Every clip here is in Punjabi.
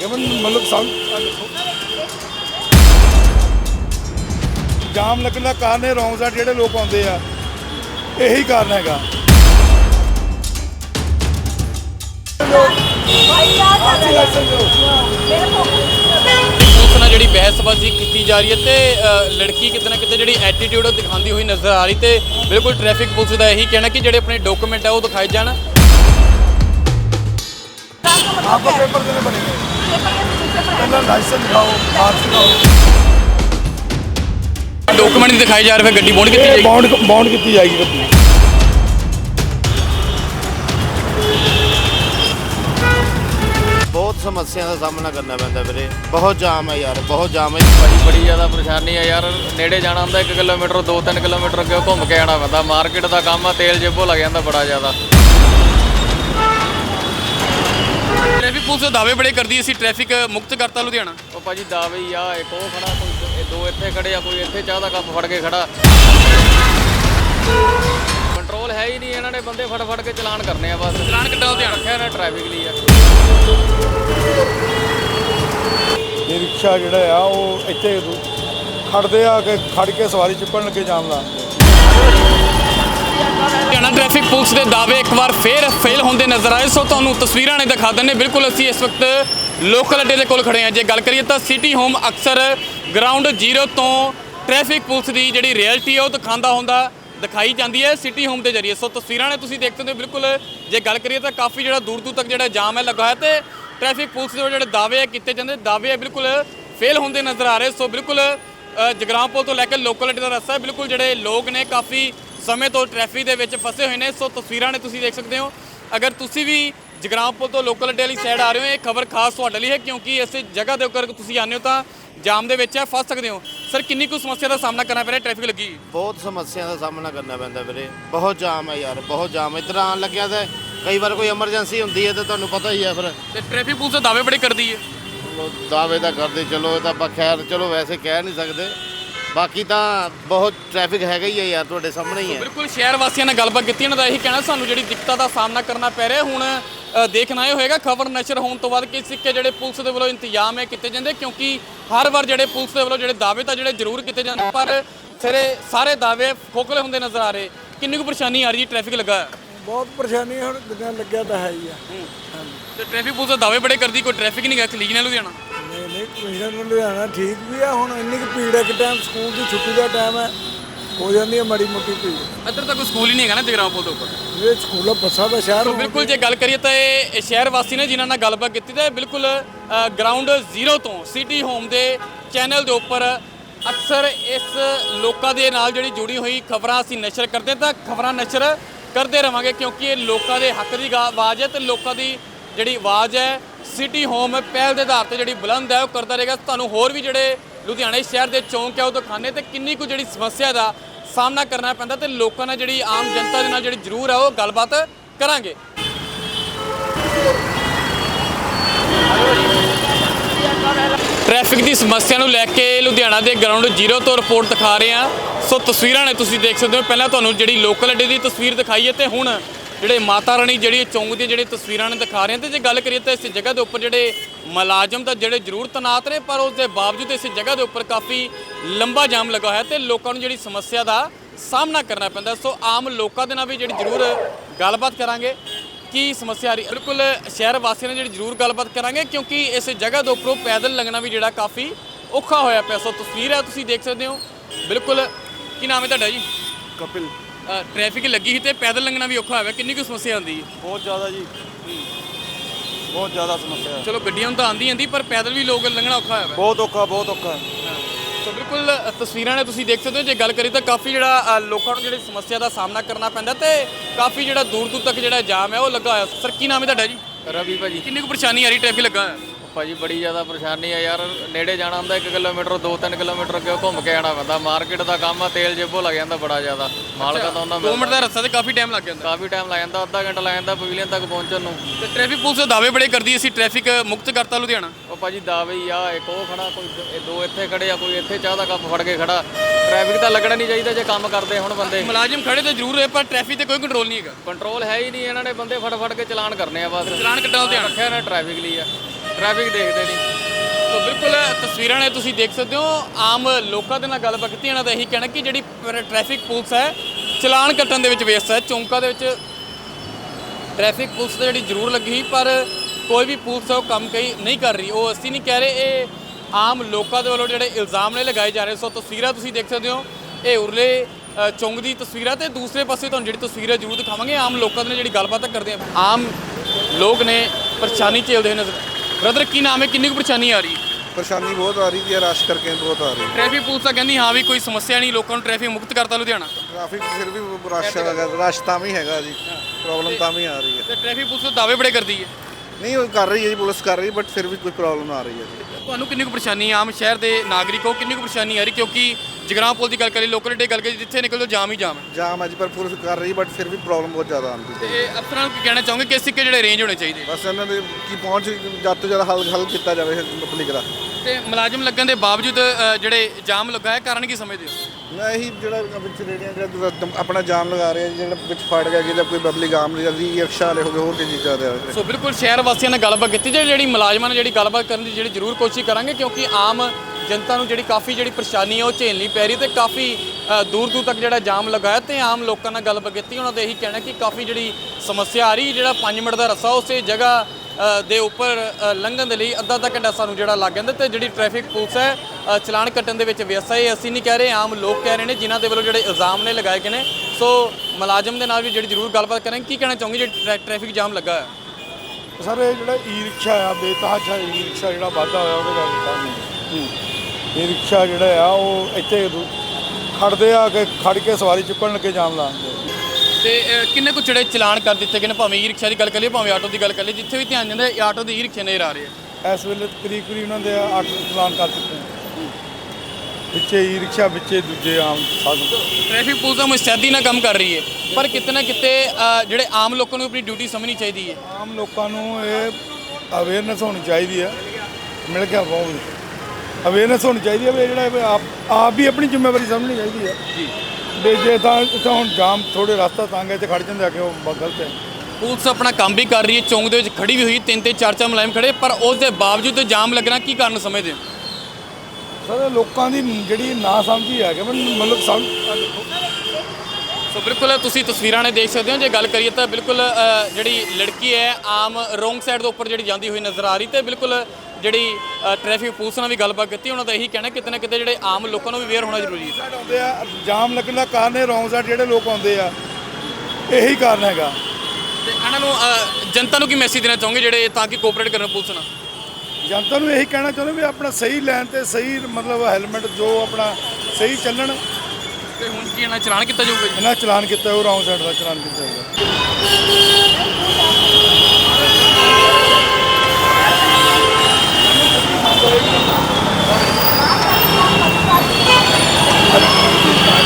ਹੈਗਾ ਮੈਨੂੰ ਮਤਲਬ ਸਮ ਆਹ ਦੇਖੋ। ਜਾਮ ਲੱਗਣ ਦਾ ਕਾਰਨ ਇਹ ਰੌਂਗ ਸਾਈਡ ਜਿਹੜੇ ਲੋਕ ਆਉਂਦੇ ਆ ਇਹੀ ਕਾਰਨ ਹੈਗਾ ਆਰਸੀ ਲਾਇਸੈਂਸ ਦਿਓ। ਉਸ ਨਾਲ ਜਿਹੜੀ ਬਹਿਸਬਾਜ਼ੀ ਕੀਤੀ ਜਾ ਰਹੀ ਹੈ ਤੇ ਅ, ਲੜਕੀ ਕਿਤੇ ਨਾ ਕਿਤੇ ਜਿਹੜੀ ਐਟੀਟਿਊਡ ਉਹ ਦਿਖਾਉਂਦੀ ਹੋਈ ਨਜ਼ਰ ਆ ਰਹੀ ਤੇ ਬਿਲਕੁਲ ਟ੍ਰੈਫਿਕ ਪੁਲਿਸ ਦਾ ਇਹੀ ਕਹਿਣਾ ਕਿ ਜਿਹੜੇ ਆਪਣੇ ਡਾਕੂਮੈਂਟ ਆ ਉਹ ਦਿਖਾਏ ਜਾਣ आपको पेपर देने पड़ेंगे ਡਾਕੂਮੈਂਟ ਦਿਖਾਏ ਜਾ ਰਹੇ ਗੱਡੀ ਬੌਂਡ ਕੀਤੀ ਇਹ ਬੌਂਡ ਕੀਤੀ ਜਾਏਗੀ ਗੱਡੀ। ਬਹੁਤ ਸਮੱਸਿਆ ਦਾ ਸਾਹਮਣਾ ਕਰਨਾ ਪੈਂਦਾ ਵੀਰੇ। ਬਹੁਤ ਜਾਮ ਹੈ ਯਾਰ ਬਹੁਤ ਜਾਮ ਹੈ ਬੜੀ ਬੜੀ ਜ਼ਿਆਦਾ ਪਰੇਸ਼ਾਨੀ ਆ ਯਾਰ। ਨੇੜੇ ਜਾਣਾ ਹੁੰਦਾ 1 ਕਿਲੋਮੀਟਰ 2-3 ਕਿਲੋਮੀਟਰ ਅੱਗੇ ਘੁੰਮ ਕੇ ਆਣਾ ਪੈਂਦਾ। ਮਾਰਕੀਟ ਦਾ ਕੰਮ ਆ ਤੇਲ ਜੇਬੋਂ ਲੱਗ ਜਾਂਦਾ ਬੜਾ ਜ਼ਿਆਦਾ। ਟ੍ਰੈਫਿਕ ਪੁਲਿਸ ਦੇ ਦਾਅਵੇ ਬੜੇ ਕਰਦੀ ਅਸੀਂ ਟ੍ਰੈਫਿਕ ਮੁਕਤ ਕਰਤਾ ਲੁਧਿਆਣਾ। ਉਹ ਭਾਜੀ ਹੀ ਆ ਇੱਕ ਉਹ ਖੜਾ ਕੋਈ ਇਹ ਦੋ ਇੱਥੇ ਖੜੇ ਆ ਕੋਈ ਇੱਥੇ ਚਾਹ ਦਾ ਕੱਪ ਫੜ ਕੇ ਖੜਾ। ਕੰਟਰੋਲ ਹੈ ਹੀ ਨਹੀਂ ਇਹਨਾਂ ਨੇ ਬੰਦੇ ਫੜ ਫੜ ਕੇ ਚਲਾਨ ਕਰਨੇ ਆ ਬਸ। ਚਲਾਨ ਕੱਟਣਾ ਲੁਧਿਆਣਾ। ਰੱਖਿਆ ਨਾ ਟ੍ਰੈਫਿਕ ਲਈ ਆ। ਇਹ ਰਿਕਸ਼ਾ ਜਿਹੜਾ ਆ ਉਹ ਇੱਥੇ ਖੜਦੇ ਆ ਕਿ ਖੜ ਕੇ ਸਵਾਰੀ ਚੁੱਕਣ ਲੱਗੇ ਜਾਮ ਲਾ ਲੁਧਿਆਣਾ ਟ੍ਰੈਫਿਕ ਪੁਲਿਸ ਦੇ ਦਾਅਵੇ ਇੱਕ ਵਾਰ ਫੇਰ ਫੇਲ ਹੁੰਦੇ ਨਜ਼ਰ ਆਏ। ਸੋ ਤੁਹਾਨੂੰ ਤਸਵੀਰਾਂ ਨੇ ਦਿਖਾ ਦਿੰਨੇ ਬਿਲਕੁਲ ਅਸੀਂ ਇਸ ਵਕਤ ਲੋਕਲ ਅੱਡੇ ਦੇ ਕੋਲ ਖੜੇ ਹਾਂ। ਜੇ ਗੱਲ ਕਰੀਏ ਤਾਂ ਸਿਟੀ ਹੋਮ ਅਕਸਰ ਗਰਾਊਂਡ ਜ਼ੀਰੋ ਤੋਂ ਟ੍ਰੈਫਿਕ ਪੁਲਿਸ ਦੀ ਜਿਹੜੀ ਰਿਐਲਿਟੀ ਹੈ ਉਹ ਦਿਖਾਉਂਦਾ ਹੁੰਦਾ, ਦਿਖਾਈ ਜਾਂਦੀ ਹੈ ਸਿਟੀ ਹੋਮ ਦੇ ਜ਼ਰੀਏ। ਸੋ ਤਸਵੀਰਾਂ ਨੇ ਤੁਸੀਂ ਦੇਖ ਸਕਦੇ ਹੋ ਬਿਲਕੁਲ। ਜੇ ਗੱਲ ਕਰੀਏ ਤਾਂ ਕਾਫੀ ਜਿਹੜਾ ਦੂਰ ਦੂਰ ਤੱਕ ਜਿਹੜਾ ਜਾਮ ਹੈ ਲੱਗਾ ਹੋਇਆ ਤੇ ਟ੍ਰੈਫਿਕ ਪੁਲਿਸ ਦੇ ਜਿਹੜੇ ਦਾਅਵੇ ਹੈ ਕੀਤੇ ਜਾਂਦੇ ਦਾਅਵੇ ਬਿਲਕੁਲ ਫੇਲ ਹੁੰਦੇ ਨਜ਼ਰ ਆ ਰਹੇ। ਸੋ ਬਿਲਕੁਲ ਜਗਰਾਮਪੁਰ ਤੋਂ ਲੈ ਕੇ ਲੋਕਲ ਅੱਡੇ ਦਾ ਰਸਤਾ ਬਿਲਕੁਲ ਜਿਹੜੇ ਲੋਕ ਨੇ ਕਾਫੀ ਸਮੇਂ ਤੋਂ ਟ੍ਰੈਫਿਕ ਦੇ ਵਿੱਚ ਫਸੇ ਹੋਏ ਨੇ ਸੋ ਤਸਵੀਰਾਂ ਨੇ ਤੁਸੀਂ ਦੇਖ ਸਕਦੇ ਹੋ। ਅਗਰ ਤੁਸੀਂ ਵੀ ਜਗਰਾਮ ਪੁਲ ਤੋਂ ਲੋਕਲ ਅੱਡੇ ਵਾਲੀ ਸਾਈਡ ਆ ਰਹੇ ਹੋ ਇਹ ਖਬਰ ਖਾਸ ਤੁਹਾਡੇ ਲਈ ਹੈ ਕਿਉਂਕਿ ਇਸ ਜਗ੍ਹਾ ਦੇ ਉੱਪਰ ਤੁਸੀਂ ਆਉਂਦੇ ਹੋ ਤਾਂ ਜਾਮ ਦੇ ਵਿੱਚ ਹੈ ਫਸ ਸਕਦੇ ਹੋ। ਸਰ ਕਿੰਨੀ ਕੁ ਸਮੱਸਿਆ ਦਾ ਸਾਹਮਣਾ ਕਰਨਾ ਪੈ ਰਿਹਾ ਟ੍ਰੈਫਿਕ ਲੱਗੀ? ਬਹੁਤ ਸਮੱਸਿਆ ਦਾ ਸਾਹਮਣਾ ਕਰਨਾ ਪੈਂਦਾ ਵੀਰੇ। ਬਹੁਤ ਜਾਮ ਹੈ ਯਾਰ ਬਹੁਤ ਜਾਮ ਇੱਧਰ ਆਉਣ ਲੱਗਿਆ ਤਾਂ ਕਈ ਵਾਰ ਕੋਈ ਐਮਰਜੈਂਸੀ ਹੁੰਦੀ ਹੈ ਤਾਂ ਤੁਹਾਨੂੰ ਪਤਾ ਹੀ ਹੈ ਫਿਰ। ਤੇ ਟ੍ਰੈਫਿਕ ਪੁਲਿਸ ਦਾਅਵੇ ਬੜੇ ਕਰਦੀ ਹੈ। ਦਾਅਵੇ ਤਾਂ ਕਰਦੇ ਚਲੋ ਇਹ ਤਾਂ ਆਪਾਂ ਖੈਰ ਚਲੋ ਵੈਸੇ ਕਹਿ ਨਹੀਂ ਸਕਦੇ। ਬਾਕੀ ਤਾਂ ਬਹੁਤ ਟ੍ਰੈਫਿਕ ਹੈਗਾ ਹੀ ਹੈ ਯਾਰ ਤੁਹਾਡੇ ਸਾਹਮਣੇ ਹੀ ਹੈ ਬਿਲਕੁਲ ਸ਼ਹਿਰ ਵਾਸੀਆਂ ਨਾਲ ਗੱਲਬਾਤ ਕੀਤੀ ਇਹਨਾਂ ਦਾ ਇਹੀ ਕਹਿਣਾ ਸਾਨੂੰ ਜਿਹੜੀ ਦਿੱਕਤਾਂ ਦਾ ਸਾਹਮਣਾ ਕਰਨਾ ਪੈ ਰਿਹਾ ਹੁਣ ਅ, ਦੇਖਣਾ ਇਹ ਹੋਏਗਾ ਖਬਰ ਨਸ਼ਰ ਹੋਣ ਤੋਂ ਬਾਅਦ ਕਿ ਸਿੱਕੇ ਜਿਹੜੇ ਪੁਲਿਸ ਦੇ ਵੱਲੋਂ ਇੰਤਜ਼ਾਮ ਹੈ ਕੀਤੇ ਜਾਂਦੇ ਕਿਉਂਕਿ ਹਰ ਵਾਰ ਜਿਹੜੇ ਪੁਲਿਸ ਦੇ ਵੱਲੋਂ ਜਿਹੜੇ ਦਾਅਵੇ ਤਾਂ ਜਿਹੜੇ ਜ਼ਰੂਰ ਕੀਤੇ ਜਾਂਦੇ ਪਰ ਸਿਰੇ ਸਾਰੇ ਦਾਅਵੇ ਖੋਖਲੇ ਹੁੰਦੇ ਨਜ਼ਰ ਆ ਰਹੇ। ਕਿੰਨੀ ਕੁ ਪਰੇਸ਼ਾਨੀ ਆ ਰਹੀ ਹੈ ਟ੍ਰੈਫਿਕ ਲੱਗਾ ਹੈ ਬਹੁਤ ਪਰੇਸ਼ਾਨੀ ਹੁਣ ਲੱਗਿਆ ਤਾਂ ਹੈ ਹੀ ਆ। ਤੇ ਟ੍ਰੈਫਿਕ ਪੁਲਿਸ ਦੇ ਦਾਅਵੇ ਬੜੇ ਕਰਦੀ ਕੋਈ ਟ੍ਰੈਫਿਕ ਨਹੀਂ ਗਾ ਕਲੀਨ ਹੈ ਲੁਧਿਆਣਾ। ਨਹੀਂ ਨਹੀਂ ਕਮਿਸ਼ਨ ਨੂੰ ਲੁਧਿਆਣਾ ਠੀਕ ਵੀ ਆ। ਹੁਣ ਇੰਨੀ ਕੁ ਭੀੜ ਹੈ ਕਿ ਟਾਈਮ ਸਕੂਲ ਦੀ ਛੁੱਟੀ ਦਾ ਟਾਈਮ ਹੈ ਹੋ ਜਾਂਦੀ ਹੈ ਮਾੜੀ ਮੋਟੀ ਭੀੜ। ਇੱਧਰ ਤਾਂ ਕੋਈ ਸਕੂਲ ਹੀ ਨਹੀਂ ਹੈਗਾ ਨਾ ਜਗਰਾਮ ਪੁਲ ਦੇ ਉੱਪਰ। ਇਹ ਸਕੂਲਾਂ ਬੱਸਾਂ ਦਾ ਸ਼ਹਿਰ ਸੋ ਹੋ ਬਿਲਕੁਲ ਜੇ ਗੱਲ ਕਰੀਏ ਤਾਂ ਇਹ ਇਹ ਸ਼ਹਿਰ ਵਾਸੀ ਨੇ ਜਿਨ੍ਹਾਂ ਨਾਲ ਗੱਲਬਾਤ ਕੀਤੀ ਤਾਂ ਇਹ ਬਿਲਕੁਲ ਗਰਾਊਂਡ ਜ਼ੀਰੋ ਤੋਂ ਸਿਟੀ ਹੋਮ ਦੇ ਚੈਨਲ ਦੇ ਉੱਪਰ ਅਕਸਰ ਇਸ ਲੋਕਾਂ ਦੇ ਨਾਲ ਜਿਹੜੀ ਜੁੜੀ ਹੋਈ ਖਬਰਾਂ ਅਸੀਂ ਨਸ਼ਰ ਕਰਦੇ ਤਾਂ ਖਬਰਾਂ ਨਸ਼ਰ ਕਰਦੇ ਰਵਾਂਗੇ ਕਿਉਂਕਿ ਇਹ ਲੋਕਾਂ ਦੇ ਹੱਕ ਦੀ ਗਾ- ਆਵਾਜ਼ ਹੈ ਤੇ ਲੋਕਾਂ ਦੀ ਜਿਹੜੀ ਆਵਾਜ਼ ਹੈ ਸਿਟੀ ਹੋਮ ਪਹਿਲ ਦੇ ਆਧਾਰ ਤੇ ਜਿਹੜੀ ਬੁਲੰਦ ਹੈ, ਉਹ ਕਰਦਾ ਰਹੇਗਾ। ਤੁਹਾਨੂੰ ਹੋਰ ਵੀ ਜਿਹੜੇ ਲੁਧਿਆਣੇ ਸ਼ਹਿਰ ਦੇ ਚੌਂਕ ਹੈ, ਉਹ ਦਿਖਾਣੇ ਤੇ ਕਿੰਨੀ ਕੁ ਜਿਹੜੀ ਸਮੱਸਿਆ ਦਾ ਸਾਹਮਣਾ ਕਰਨਾ ਪੈਂਦਾ ਤੇ ਲੋਕਾਂ ਨਾਲ ਜਿਹੜੀ ਆਮ ਜਨਤਾ ਦੇ ਨਾਲ ਜਿਹੜੀ ਜ਼ਰੂਰ ਹੈ ਉਹ ਗੱਲਬਾਤ ਕਰਾਂਗੇ। ਟ੍ਰੈਫਿਕ ਦੀ ਸਮੱਸਿਆ ਨੂੰ ਲੈ ਕੇ ਲੁਧਿਆਣਾ ਦੇ ਗਰਾਊਂਡ ਜ਼ੀਰੋ ਤੋਂ ਰਿਪੋਰਟ ਦਿਖਾ ਰਹੇ ਹਾਂ। ਸੋ ਤਸਵੀਰਾਂ ਨੇ ਤੁਸੀਂ ਦੇਖ ਸਕਦੇ ਹੋ। ਪਹਿਲਾਂ ਤੁਹਾਨੂੰ ਜਿਹੜੀ ਲੋਕਲ ਅੱਡੇ ਦੀ ਤਸਵੀਰ ਦਿਖਾਈ ਹੈ ਤੇ ਹੁਣ ਜਿਹੜੇ ਮਾਤਾ ਰਾਣੀ ਜਿਹੜੀ ਚੌਂਕ ਦੀਆਂ ਜਿਹੜੀ ਤਸਵੀਰਾਂ ਨੇ ਦਿਖਾ ਰਹੇ ਹਾਂ ਤੇ ਜੇ ਗੱਲ ਕਰੀਏ ਤਾਂ ਇਸ ਜਗ੍ਹਾ ਦੇ ਉੱਪਰ ਜਿਹੜੇ ਮੁਲਾਜ਼ਮ ਤਾਂ ਜਿਹੜੇ ਜ਼ਰੂਰ ਤਨਾਤ ਨੇ, ਪਰ ਉਸ ਦੇ ਬਾਵਜੂਦ ਇਸ ਜਗ੍ਹਾ ਦੇ ਉੱਪਰ ਕਾਫੀ ਲੰਬਾ ਜਾਮ ਲੱਗਾ ਹੋਇਆ ਤੇ ਲੋਕਾਂ ਨੂੰ ਜਿਹੜੀ ਸਮੱਸਿਆ ਦਾ ਸਾਹਮਣਾ ਕਰਨਾ ਪੈਂਦਾ। ਸੋ ਆਮ ਲੋਕਾਂ ਦੇ ਨਾਲ ਵੀ ਜਿਹੜੀ ਜ਼ਰੂਰ ਗੱਲਬਾਤ ਕਰਾਂਗੇ। ਕੀ ਸਮੱਸਿਆ ਆ ਰਹੀ? ਬਿਲਕੁਲ ਸ਼ਹਿਰ ਵਾਸੀਆਂ ਨਾਲ ਜਿਹੜੀ ਜ਼ਰੂਰ ਗੱਲਬਾਤ ਕਰਾਂਗੇ, ਕਿਉਂਕਿ ਇਸ ਜਗ੍ਹਾ ਦੇ ਉੱਪਰੋਂ ਪੈਦਲ ਲੰਘਣਾ ਵੀ ਜਿਹੜਾ ਕਾਫੀ ਔਖਾ ਹੋਇਆ ਪਿਆ। ਸੋ ਤਸਵੀਰ ਹੈ, ਤੁਸੀਂ ਦੇਖ ਸਕਦੇ ਹੋ। ਬਿਲਕੁਲ, ਕੀ ਨਾਮ ਹੈ ਤੁਹਾਡਾ ਜੀ? ਕਪਿਲ। ਟ੍ਰੈਫਿਕ ਲੱਗੀ ਸੀ ਤੇ ਪੈਦਲ ਲੰਘਣਾ ਵੀ ਔਖਾ ਹੋਇਆ। ਕਿੰਨੀ ਕੁ ਸਮੱਸਿਆ ਆਉਂਦੀ ਹੈ? ਬਹੁਤ ਜ਼ਿਆਦਾ ਜੀ। ਬਹੁਤ ਜ਼ਿਆਦਾ ਸਮੱਸਿਆ ਹੈ। ਚਲੋ ਗੱਡੀਆਂ ਨੂੰ ਤਾਂ ਆਂਦੀ ਆਂਦੀ ਪਰ ਪੈਦਲ ਵੀ ਲੋਕ ਲੰਘਣਾ ਔਖਾ ਹੋਇਆ। ਬਹੁਤ ਔਖਾ ਬਹੁਤ ਔਖਾ ਸੋ ਬਿਲਕੁਲ ਅ, ਤਸਵੀਰਾਂ ਨੇ ਤੁਸੀਂ ਦੇਖ ਸਕਦੇ ਹੋ। ਜੇ ਗੱਲ ਕਰੀ ਤਾਂ ਕਾਫੀ ਜਿਹੜਾ ਅ, ਲੋਕਾਂ ਨੂੰ ਜਿਹੜੀ ਸਮੱਸਿਆ ਦਾ ਸਾਹਮਣਾ ਕਰਨਾ ਪੈਂਦਾ ਤੇ ਕਾਫੀ ਜਿਹੜਾ ਦੂਰ ਦੂਰ ਤੱਕ ਜਿਹੜਾ ਜਾਮ ਹੈ ਉਹ ਲੱਗਾ ਹੋਇਆ। ਸਰ ਕੀ ਨਾਮ ਹੈ ਤੁਹਾਡਾ ਜੀ? ਰਵੀ ਭਾਜੀ। ਕਿੰਨੀ ਕੁ ਪਰੇਸ਼ਾਨੀ ਆ ਰਹੀ? ਟ੍ਰੈਫਿਕ ਲੱਗਾ ਹੋਇਆ। ਭਾਜੀ ਬੜੀ ਜ਼ਿਆਦਾ ਪਰੇਸ਼ਾਨੀ ਆ ਯਾਰ ਨੇੜੇ ਜਾਣਾ ਹੁੰਦਾ 1 ਕਿਲੋਮੀਟਰ 2-3 ਕਿਲੋਮੀਟਰ ਅੱਗੇ ਘੁੰਮ ਕੇ ਆਣਾ ਪੈਂਦਾ। ਮਾਰਕੀਟ ਦਾ ਕੰਮ ਆ ਤੇਲ ਜੇਬੋਂ ਲੱਗ ਜਾਂਦਾ ਬੜਾ ਜ਼ਿਆਦਾ। ਮਾਲਕਾਂ ਦਾ ਉਹਨਾਂ 2 ਮਿੰਟ ਦਾ ਰਸਤਾ ਤੇ ਕਾਫੀ ਟਾਈਮ ਲੱਗ ਜਾਂਦਾ। ਕਾਫੀ ਟਾਈਮ ਲੱਗ ਜਾਂਦਾ ਅੱਧਾ ਘੰਟਾ ਲੱਗ ਜਾਂਦਾ ਪਵੀਲੀਅਨ ਤੱਕ ਪਹੁੰਚਣ ਨੂੰ। ਤੇ ਟ੍ਰੈਫਿਕ ਪੁਲਿਸ ਦੇ ਦਾਅਵੇ ਬੜੇ ਕਰਦੀ ਅਸੀਂ ਟ੍ਰੈਫਿਕ ਮੁਕਤ ਕਰਤਾ ਲੁਧਿਆਣਾ। ਉਹ ਭਾਜੀ ਦਾਵੇ ਹੀ ਆ ਇੱਕ ਉਹ ਖੜਾ ਕੋਈ ਦ- ਇੱਥੇ ਖੜੇ ਆ ਕੋਈ ਇੱਥੇ ਚਾਹ ਦਾ ਕੱਪ ਫੜ ਕੇ ਖੜਾ। ਟ੍ਰੈਫਿਕ ਤਾਂ ਲੱਗਣਾ ਨਹੀਂ ਚਾਹੀਦਾ ਜੇ ਕੰਮ ਕਰਦੇ ਹੁਣ ਬੰਦੇ। ਮੁਲਾਜ਼ਮ ਖੜੇ ਤੇ ਜ਼ਰੂਰ ਹੈ ਪਰ ਟ੍ਰੈਫਿਕ ਤੇ ਕੋਈ ਕੰਟਰੋਲ ਨਹੀਂ ਹੈਗਾ। ਕੰਟਰੋਲ ਹੈ ਹੀ ਨਹੀਂ ਇਹਨਾਂ ਨੇ ਬੰਦੇ ਫੜ ਫੜ ਕੇ ਚਲਾਨ ਕਰਨੇ ਆ ਬਸ। ਚਲਾਨ ਕੱਟਣ ਧਿਆਨ ਰੱਖਿਆ ਨਾ ਟ੍ਰੈਫਿਕ ਲਈ ਆ। ਟ੍ਰੈਫਿਕ ਦੇਖਦੇ ਨਹੀਂ। ਸੋ ਬਿਲਕੁਲ ਤਸਵੀਰਾਂ ਨੇ ਤੁਸੀਂ ਦੇਖ ਸਕਦੇ ਹੋ, ਆਮ ਲੋਕਾਂ ਦੇ ਨਾਲ ਗੱਲਬਾਤ ਕੀਤੀ, ਇਹਨਾਂ ਦਾ ਇਹੀ ਕਹਿਣਾ ਕਿ ਜਿਹੜੀ ਪ- ਟ੍ਰੈਫਿਕ ਪੁਲਿਸ ਹੈ, ਚਲਾਨ ਕੱਟਣ ਦੇ ਵਿੱਚ ਵਿਅਸਤ ਹੈ। ਚੌਂਕਾਂ ਦੇ ਵਿੱਚ ਟ੍ਰੈਫਿਕ ਪੁਲਿਸ ਤਾਂ ਜਿਹੜੀ ਜ਼ਰੂਰ ਲੱਗੀ ਪਰ ਕੋਈ ਵੀ ਪੁਲਿਸ ਉਹ ਕੰਮ ਕਈ ਨਹੀਂ ਕਰ ਰਹੀ। ਉਹ ਅਸੀਂ ਨਹੀਂ ਕਹਿ ਰਹੇ, ਇਹ ਆਮ ਲੋਕਾਂ ਦੇ ਵੱਲੋਂ ਜਿਹੜੇ ਇਲਜ਼ਾਮ ਨੇ ਲਗਾਏ ਜਾ ਰਹੇ। ਸੋ ਤਸਵੀਰਾਂ ਤੁਸੀਂ ਦੇਖ ਸਕਦੇ ਹੋ, ਇਹ ਉਰਲੇ ਚੌਂਕ ਦੀ ਤਸਵੀਰਾਂ ਤੇ ਦੂਸਰੇ ਪਾਸੇ ਤੁਹਾਨੂੰ ਜਿਹੜੀ ਤਸਵੀਰਾਂ ਜ਼ਰੂਰ ਦਿਖਾਵਾਂਗੇ। ਆਮ ਲੋਕਾਂ ਦੇ ਨਾਲ ਜਿਹੜੀ ਗੱਲਬਾਤ ਕਰਦੇ ਆ ਆਮ ਲੋਕ ਨੇ ਪਰੇਸ਼ਾਨੀ ਝੇਲਦੇ ਹੋਏ ਨਜ਼ਰ ਬ੍ਰਦਰ ਕੀ ਨਾਮ ਹੈ? ਕਿੰਨੀ ਕੁ ਪਰੇਸ਼ਾਨੀ ਆ ਰਹੀ? ਪਰੇਸ਼ਾਨੀ ਬਹੁਤ ਆ ਰਹੀ ਹੈ ਰਸ਼ ਕਰਕੇ ਬਹੁਤ ਆ ਰਹੀ। ਹੈ ਟ੍ਰੈਫਿਕ ਪੁਲਿਸ ਤਾਂ ਕਹਿੰਦੀ ਹਾਂ ਵੀ ਕੋਈ ਸਮੱਸਿਆ ਨਹੀਂ ਲੋਕਾਂ ਨੂੰ ਟ੍ਰੈਫਿਕ ਮੁਕਤ ਕਰਤਾ ਲੁਧਿਆਣਾ। ਟ੍ਰੈਫਿਕ ਫਿਰ ਵੀ ਰਸ਼ ਹੈਗਾ ਰਸ਼ ਤਾਂ ਵੀ ਹੈਗਾ ਜੀ ਪ੍ਰੋਬਲਮ ਤਾਂ ਵੀ ਆ ਰਹੀ ਹੈ। ਤੇ ਟ੍ਰੈਫਿਕ ਪੁਲਿਸ ਤਾਂ ਦਾਅਵੇ ਬੜੇ ਕਰਦੀ ਹੈ। ਨਹੀਂ ਉਹ ਕਰ ਰਹੀ ਹੈ ਜੀ ਪੁਲਿਸ ਕਰ ਰਹੀ ਬਟ ਫਿਰ ਵੀ ਕੋਈ ਪ੍ਰੋਬਲਮ ਆ ਰਹੀ ਹੈ ਜੀ। ਤੁਹਾਨੂੰ ਕਿੰਨੀ ਕੁ ਪਰੇਸ਼ਾਨੀ? ਆਮ ਸ਼ਹਿਰ ਦੇ ਨਾਗਰਿਕ ਹੋ ਕਿੰਨੀ ਕੁ ਪਰੇਸ਼ਾਨੀ ਆ ਰਹੀ? ਕਿਉਂਕਿ ਜਗਰਾਮ ਪੁਲ ਦੀ ਗੱਲ ਕਰੀ ਲੋਕਲ ਡੇ ਗੱਲ ਕਰੀ ਜਿੱਥੇ ਨਿਕਲੋ ਜਾਮ ਹੀ ਜਾਮ ਹੈ। ਜਾਮ ਅੱਜ ਪਰ ਪੁਲਿਸ ਕਰ ਰਹੀ ਬਟ ਫਿਰ ਵੀ ਪ੍ਰੋਬਲਮ ਬਹੁਤ ਜ਼ਿਆਦਾ ਆਉਂਦੀ ਹੈ। ਤੇ ਅਫਸਰਾਂ ਨੂੰ ਕੀ ਕਹਿਣਾ ਚਾਹੋਗੇ? ਕਿ ਸਿੱਕੇ ਜਿਹੜੇ ਰੇਂਜ ਹੋਣੇ ਚਾਹੀਦੇ? ਬਸ ਇਹਨਾਂ ਦੇ ਕੀ ਪਹੁੰਚ ਜਦ ਤੋਂ ਜ਼ਿਆਦਾ ਹੱਲ ਹੱਲ ਕੀਤਾ ਜਾਵੇ ਪਬਲਿਕ ਦਾ। ਤੇ ਮੁਲਾਜ਼ਮ ਲੱਗਣ ਦੇ ਬਾਵਜੂਦ ਅ, ਜਿਹੜੇ ਜਾਮ ਲੱਗਾ ਹੈ ਕਾਰਨ ਕੀ ਸਮਝਦੇ ਹੋ? ਮੈਂ ਇਹੀ ਜਿਹੜਾ ਵਿੱਚ ਰੇੜੀਆਂ ਜਿਹੜਾ ਦਮ- ਆਪਣਾ ਜਾਮ ਲਗਾ ਰਹੇ ਜਿਹੜਾ ਵਿੱਚ ਫੜ ਗਿਆ ਕਿ ਕੋਈ ਪਬਲਿਕ ਆਮ ਨਹੀਂ ਜਾਂਦੀ ਰਿਕਸ਼ਾ ਵਾਲੇ ਹੋ ਗਏ ਹੋਰ ਕੀ ਚੀਜ਼ਾਂ ਦੇ ਆ ਰਹੇ ਸੋ ਬਿਲਕੁਲ ਸ਼ਹਿਰ ਵਾਸੀਆਂ ਨਾਲ ਗੱਲਬਾਤ ਕੀਤੀ ਜੇ ਜਿਹੜੀ ਮੁਲਾਜ਼ਮਾਂ ਨਾਲ ਜਿਹੜੀ ਗੱਲਬਾਤ ਕਰਨ ਦੀ ਜਿਹੜੀ ਜ਼ਰੂਰ ਕੋਸ਼ਿਸ਼ ਕਰਾਂਗੇ ਕਿਉਂਕਿ ਆਮ ਜਨਤਾ ਨੂੰ ਜਿਹੜੀ ਕਾਫੀ ਜਿਹੜੀ ਪਰੇਸ਼ਾਨੀ ਹੈ ਉਹ ਝੇਲਣੀ ਪੈ ਰਹੀ ਤੇ ਕਾਫੀ ਦੂਰ ਦੂਰ ਤੱਕ ਜਿਹੜਾ ਜਾਮ ਲਗਾਇਆ ਤੇ ਆਮ ਲੋਕਾਂ ਨਾਲ ਗੱਲਬਾਤ ਕੀਤੀ ਉਹਨਾਂ ਦਾ ਇਹੀ ਕਹਿਣਾ ਕਿ ਕਾਫੀ ਜਿਹੜੀ ਸਮੱਸਿਆ ਆ ਰਹੀ ਜਿਹੜਾ 5 ਮਿੰਟ ਦਾ ਰਸਾ ਉਸੇ ਜਗ੍ਹਾ ਦੇ ਉੱਪਰ ਲੰਘਣ ਦੇ ਲਈ ਅੱਧਾ ਅੱਧਾ ਘੰਟਾ ਸਾਨੂੰ ਜਿਹੜਾ ਲੱਗ ਜਾਂਦਾ ਤੇ ਜਿਹੜੀ ਟ੍ਰੈਫਿਕ ਪੁਲਿਸ ਹੈ ਚਲਾਨ ਕੱਟਣ ਦੇ ਵਿੱਚ ਵਿਅਸਤ ਹੈ। ਅਸੀਂ ਨਹੀਂ ਕਹਿ ਰਹੇ ਆਮ ਲੋਕ ਕਹਿ ਰਹੇ ਨੇ ਜਿਨ੍ਹਾਂ ਦੇ ਵੱਲੋਂ ਜਿਹੜੇ ਇਲਜ਼ਾਮ ਨੇ ਲਗਾਏ ਗਏ ਨੇ। ਸੋ ਮੁਲਾਜ਼ਮ ਦੇ ਨਾਲ ਵੀ ਜਿਹੜੀ ਜ਼ਰੂਰ ਗੱਲਬਾਤ ਕਰਾਂਗੇ। ਕੀ ਕਹਿਣਾ ਚਾਹੋਗੇ ਜੇ ਟ੍ਰੈ- ਟ੍ਰੈਫਿਕ ਜਾਮ ਲੱਗਾ ਹੈ ਸਰ ਇਹ ਜਿਹੜਾ ਈ ਰਿਕਸ਼ਾ ਆ ਬੇਤਹਾਸ਼ਾ ਈ ਰਿਕਸ਼ਾ ਜਿਹੜਾ ਵਾਧਾ ਹੋਇਆ ਉਹਦੇ ਨਹੀਂ ਇਹ ਰਿਕਸ਼ਾ ਜਿਹੜਾ ਆ ਉਹ ਇੱਥੇ ਖੜਦੇ ਆ ਕਿ ਖੜ ਕੇ ਸਵਾਰੀ ਚੁੱਕਣ ਲੱਗੇ ਜਾਮ ਲਾਉਂਦੇ ਤੇ ਕਿੰਨੇ ਕੁ ਜਿਹੜੇ ਚਲਾਨ ਕਰ ਦਿੱਤੇ ਗਏ ਨੇ? ਭਾਵੇਂ ਈ ਰਿਕਸ਼ਾ ਦੀ ਗੱਲ ਕਰੀਏ ਭਾਵੇਂ ਆਟੋ ਦੀ ਗੱਲ ਕਰੀਏ ਜਿੱਥੇ ਵੀ ਧਿਆਨ ਜਾਂਦਾ ਇਹ ਆਟੋ ਦੇ ਈ ਰਿਕਸ਼ੇ ਨਜ਼ਰ ਆ ਰਹੇ ਆ। ਇਸ ਵੇਲੇ ਕਰੀਬ ਕਰੀਬ ਉਹਨਾਂ ਦੇ ਅੱਠ ਚਲਾਨ ਕਰ ਚੁੱਕੇ ਨੇ। ਵਿੱਚੇ ਈ ਰਿਕਸ਼ਾ ਵਿੱਚੇ ਦੂਜੇ ਆਮ ਸਾਧਨ। ਟ੍ਰੈਫਿਕ ਪੁਲਿਸ ਤਾਂ ਮੁਸਤੈਦੀ ਨਾਲ ਕੰਮ ਕਰ ਰਹੀ ਹੈ ਪਰ ਕਿਤੇ ਨਾ ਕਿਤੇ ਅ, ਜਿਹੜੇ ਆਮ ਲੋਕਾਂ ਨੂੰ ਆਪਣੀ ਡਿਊਟੀ ਸਮਝਣੀ ਚਾਹੀਦੀ ਹੈ। ਆਮ ਲੋਕਾਂ ਨੂੰ ਇਹ ਅਵੇਅਰਨੈਸ ਹੋਣੀ ਚਾਹੀਦੀ ਹੈ। ਮਿਲ ਗਿਆ ਬਹੁਤ। ਅਵੇਅਰਨੈਸ ਹੋਣੀ ਚਾਹੀਦੀ ਹੈ ਵੀ ਇਹ ਜਿਹੜਾ ਆਪ ਆਪ ਵੀ ਆਪਣੀ ਜ਼ਿੰਮੇਵਾਰੀ ਸਮਝਣੀ ਚਾਹੀਦੀ ਹੈ। ਜੀ। ਵੀ ਜੇ ਤਾਂ ਇੱਥੇ ਹੁਣ ਜਾਮ ਥੋੜੇ ਰਸਤਾ ਤੰਗ ਹੈ ਤੇ ਖੜ ਜਾਂਦੇ ਆ ਕਿ ਉਹ ਬ- ਗਲਤ ਹੈ। ਪੁਲਿਸ ਆਪਣਾ ਕੰਮ ਵੀ ਕਰ ਰਹੀ ਹੈ ਚੌਂਕ ਦੇ ਵਿੱਚ ਖੜੀ ਵੀ ਹੋਈ ਤਿੰਨ ਤੇ ਚਾਰ ਚਾਰ ਮੁਲਾਜ਼ਮ ਖੜੇ ਪਰ ਉਸ ਦੇ ਬਾਵਜੂਦ ਜਾਮ ਲੱਗਣਾ ਕੀ ਕਾਰਨ ਸਮਝਦੇ ਹੋ? ਸਰ ਇਹ ਲੋਕਾਂ ਦੀ ਜਿਹੜੀ ਨਾ ਸਮਝੀ ਹੈ ਕਿ ਮਨ- ਮਤਲਬ ਸਮਝ ਸੋ ਬਿਲਕੁਲ ਤੁਸੀਂ ਤਸਵੀਰਾਂ ਨੇ ਦੇਖ ਸਕਦੇ ਹੋ ਜੇ ਗੱਲ ਕਰੀਏ ਤਾਂ ਬਿਲਕੁਲ ਜਿਹੜੀ ਲੜਕੀ ਹੈ ਆਮ ਰੋਂਗ ਸਾਈਡ ਦੇ ਉੱਪਰ ਜਿਹੜੀ ਜਾਂਦੀ ਹੋਈ ਨਜ਼ਰ ਆ ਰਹੀ ਤੇ ਬਿਲਕੁਲ ਜਿਹੜੀ ਟ੍ਰੈਫਿਕ ਪੁਲਿਸ ਨਾਲ ਵੀ ਗੱਲਬਾਤ ਕੀਤੀ ਉਹਨਾਂ ਦਾ ਇਹੀ ਕਹਿਣਾ ਕਿਤੇ ਨਾ ਕਿਤੇ ਜਿਹੜੇ ਆਮ ਲੋਕਾਂ ਨੂੰ ਵੀ ਅਵੇਅਰ ਹੋਣਾ ਜ਼ਰੂਰੀ ਹੈ। ਆਉਂਦੇ ਆ ਜਾਮ ਲੱਗਣ ਦਾ ਕਾਰਨ ਇਹ ਰੌਂਗ ਸਾਈਡ ਜਿਹੜੇ ਲੋਕ ਆਉਂਦੇ ਆ ਇਹੀ ਕਾਰਨ ਹੈਗਾ। ਤੇ ਇਹਨਾਂ ਨੂੰ ਜਨਤਾ ਨੂੰ ਕੀ ਮੈਸੇਜ ਦੇਣਾ ਚਾਹੋਗੇ ਜਿਹੜੇ ਤਾਂ ਕਿ ਕੋਆਪਰੇਟ ਕਰਨ ਪੁਲਿਸ ਨਾਲ? ਜਨਤਾ ਨੂੰ ਇਹੀ ਕਹਿਣਾ ਚਾਹੁੰਦੇ ਵੀ ਆਪਣਾ ਸਹੀ ਲਾਈਨ ਤੇ ਸਹੀ ਮਤਲਬ ਹੈਲਮਟ ਜੋ ਆਪਣਾ ਸਹੀ ਚੱਲਣ ਤੇ ਹੁਣ ਕੀ ਇਹਨਾਂ ਚਲਾਨ ਕੀਤਾ ਜਾਊਗਾ ਜੀ? ਇਹਨਾਂ ਚਲਾਨ ਕੀਤਾ ਉਹ ਰੌਂਗ ਸਾਈਡ ਦਾ ਚਲਾਨ ਕੀਤਾ ਹੋਊਗਾ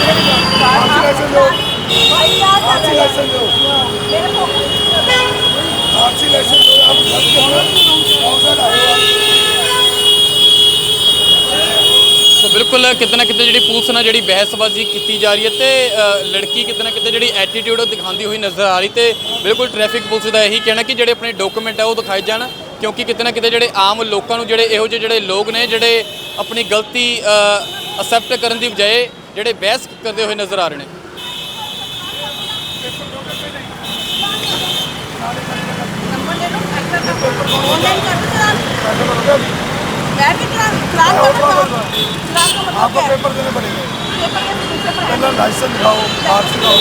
ਆਰਸੀ ਲਾਇਸੈਂਸ ਦਿਓ ਆਰਸੀ ਲਾਇਸੈਂਸ ਦਿਓ ਆਰਸੀ ਲਾਇਸੈਂਸ ਦਿਓ ਰੌਂਗ ਸਾਈਡ ਆਏ ਹੋ ਸੋ ਬਿਲਕੁਲ ਕਿਤੇ ਨਾ ਕਿਤੇ ਜਿਹੜੀ ਪੁਲਿਸ ਨਾਲ ਜਿਹੜੀ ਬਹਿਸਬਾਜ਼ੀ ਕੀਤੀ ਜਾ ਰਹੀ ਹੈ ਤੇ ਲੜਕੀ ਕਿਤੇ ਨਾ ਕਿਤੇ ਜਿਹੜੀ ਐਟੀਟਿਊਡ ਉਹ ਦਿਖਾਉਂਦੀ ਹੋਈ ਨਜ਼ਰ ਆ ਰਹੀ ਤੇ ਬਿਲਕੁਲ ਟ੍ਰੈਫਿਕ ਪੁਲਿਸ ਦਾ ਇਹੀ ਕਹਿਣਾ ਕਿ ਜਿਹੜੇ ਆਪਣੇ ਡਾਕੂਮੈਂਟ ਆ ਉਹ ਦਿਖਾਈ ਜਾਣ ਕਿਉਂਕਿ ਕਿਤੇ ਨਾ ਕਿਤੇ ਜਿਹੜੇ ਆਮ ਲੋਕਾਂ ਨੂੰ ਜਿਹੜੇ ਇਹੋ ਜਿਹੇ ਜਿਹੜੇ ਲੋਕ ਨੇ ਜਿਹੜੇ ਆਪਣੀ ਗਲਤੀ ਅਕਸੈਪਟ ਕਰਨ ਦੀ ਬਜਾਏ ਜਿਹੜੇ ਬਹਿਸ ਕਰਦੇ ਹੋਏ ਨਜ਼ਰ ਆ ਰਹੇ ਨੇ। बैठ के क्लास आपको पेपर देने पड़ेंगे। पहला लाइसेंस दिखाओ मार्क्स दिखाओ।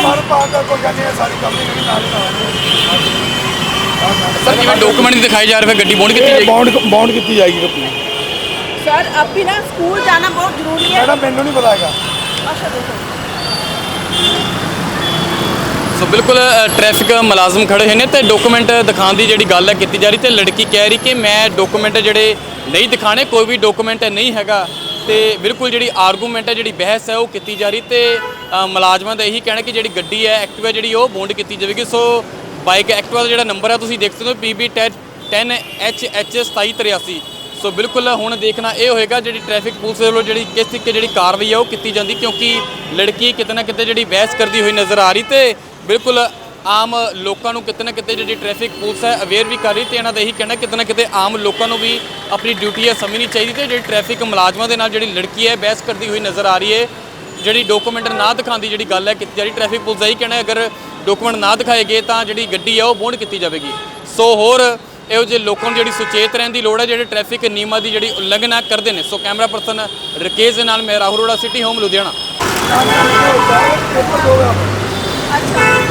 हमारे पास का कोई कहने सारी कंपनी कहीं सर जिम्मे डॉक्यूमेंट नहीं दिखाए जा रहे फिर गड्डी बॉन्ड कितनी जाएगी? बॉन्ड बॉन्ड कितनी जाएगी अपनी? सर अब भी ना स्कूल जाना बहुत ज़रूरी है। मैडम मैनू नहीं बताएगा। अच्छा ਸੋ ਬਿਲਕੁਲ ਅ, ਟ੍ਰੈਫਿਕ ਮੁਲਾਜ਼ਮ ਖੜੇ ਹੋਏ ਨੇ ਤੇ ਡਾਕੂਮੈਂਟ ਦਿਖਾਉਣ ਦੀ ਜਿਹੜੀ ਗੱਲ ਹੈ ਕੀਤੀ ਜਾ ਰਹੀ ਤੇ ਲੜਕੀ ਕਹਿ ਰਹੀ ਕਿ ਮੈਂ ਡਾਕੂਮੈਂਟ ਜਿਹੜੇ ਨਹੀਂ ਦਿਖਾਣੇ ਕੋਈ ਵੀ ਡਾਕੂਮੈਂਟ ਨਹੀਂ ਹੈਗਾ ਤੇ ਬਿਲਕੁਲ ਜਿਹੜੀ ਆਰਗੂਮੈਂਟ ਹੈ ਜਿਹੜੀ ਬਹਿਸ ਹੈ ਉਹ ਕੀਤੀ ਜਾ ਰਹੀ ਤੇ ਮੁਲਾਜ਼ਮਾਂ ਦਾ ਇਹੀ ਕਹਿਣਾ ਕਿ ਜਿਹੜੀ ਗੱਡੀ ਹੈ ਐਕਟਿਵਾ ਜਿਹੜੀ ਉਹ ਬੌਂਡ ਕੀਤੀ ਜਾਵੇਗੀ। ਸੋ ਬਾਈਕ ਐਕਟਿਵਾ ਦਾ ਜਿਹੜਾ ਨੰਬਰ ਹੈ ਤੁਸੀਂ ਦੇਖ ਸਕਦੇ ਹੋ PB 10 HH 2783 ਸੋ ਬਿਲਕੁਲ ਹੁਣ ਦੇਖਣਾ ਇਹ ਹੋਏਗਾ ਜਿਹੜੀ ਟ੍ਰੈਫਿਕ ਪੁਲਿਸ ਦੇ ਵੱਲੋਂ ਜਿਹੜੀ ਕਿਸ ਤਰੀਕੇ ਜਿਹੜੀ ਕਾਰਵਾਈ ਹੈ ਉਹ ਕੀਤੀ ਜਾਂਦੀ ਕਿਉਂਕਿ ਲੜਕੀ ਕਿਤੇ ਨਾ ਕਿਤੇ ਜਿਹੜੀ ਬਹਿਸ ਕਰਦੀ ਹੋਈ ਨਜ਼ਰ ਆ ਰਹੀ ਤੇ ਬਿਲਕੁਲ ਆਮ ਲੋਕਾਂ ਨੂੰ ਕਿਤੇ ਨਾ ਕਿਤੇ ਜਿਹੜੀ ਟ੍ਰੈਫਿਕ ਪੁਲਿਸ ਹੈ ਅਵੇਅਰ ਵੀ ਕਰ ਰਹੀ ਤੇ ਇਹਨਾਂ ਦਾ ਇਹੀ ਕਹਿਣਾ ਕਿਤੇ ਨਾ ਕਿਤੇ ਆਮ ਲੋਕਾਂ ਨੂੰ ਵੀ ਆਪਣੀ ਡਿਊਟੀ ਹੈ ਸਮਝਣੀ ਚਾਹੀਦੀ ਤੇ ਜਿਹੜੀ ਟ੍ਰੈਫਿਕ ਮੁਲਾਜ਼ਮਾਂ ਦੇ ਨਾਲ ਜਿਹੜੀ ਲੜਕੀ ਹੈ, ਬਹਿਸ ਕਰਦੀ ਹੋਈ ਨਜ਼ਰ ਆ ਰਹੀ ਹੈ। ਜਿਹੜੀ ਡਾਕੂਮੈਂਟ ਨਾ ਦਿਖਾਉਣ ਦੀ ਜਿਹੜੀ ਗੱਲ ਹੈ, ਕਿ ਜਿਹੜੀ ਟ੍ਰੈਫਿਕ ਪੁਲਿਸ ਦਾ ਹੀ ਕਹਿਣਾ ਅਗਰ ਡਾਕੂਮੈਂਟ ਨਾ ਦਿਖਾਏ ਗਏ ਤਾਂ ਜਿਹੜੀ ਗੱਡੀ ਹੈ ਉਹ ਬੌਂਡ ਕੀਤੀ ਜਾਵੇਗੀ। ਸੋ ਹੋਰ ਇਹੋ ਜਿਹੇ ਲੋਕਾਂ ਨੂੰ ਜਿਹੜੀ ਸੁਚੇਤ ਰਹਿਣ ਦੀ ਲੋੜ ਹੈ, ਜਿਹੜੇ ਟ੍ਰੈਫਿਕ ਨਿਯਮਾਂ ਦੀ ਜਿਹੜੀ ਉਲੰਘਣਾ ਕਰਦੇ ਨੇ। ਸੋ ਕੈਮਰਾ ਪਰਸਨ ਰਕੇਸ਼ ਦੇ ਨਾਲ ਮੈਂ ਰਾਹੁਲ ਰੋੜਾ ਸਿਟੀ ਹੋਮ, ਲੁਧਿਆਣਾ।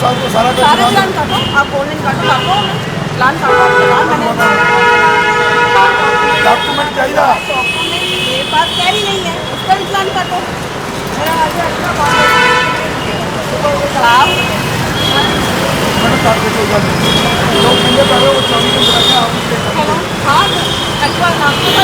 सारा सारा प्लान काटो आप ऑनलाइन काटो काटो प्लान काटो प्लान मैंने डॉक्यूमेंट चाहिए डॉक्यूमेंट मेरे पास क्या ही नहीं है उसका भी प्लान काटो। मेरा आगे अच्छा आप मैंने टारगेट हो गया लोग पूरे कर रहे हो चालीस दिन रखे आप हेलो हाँ एक्चुअल आपके पास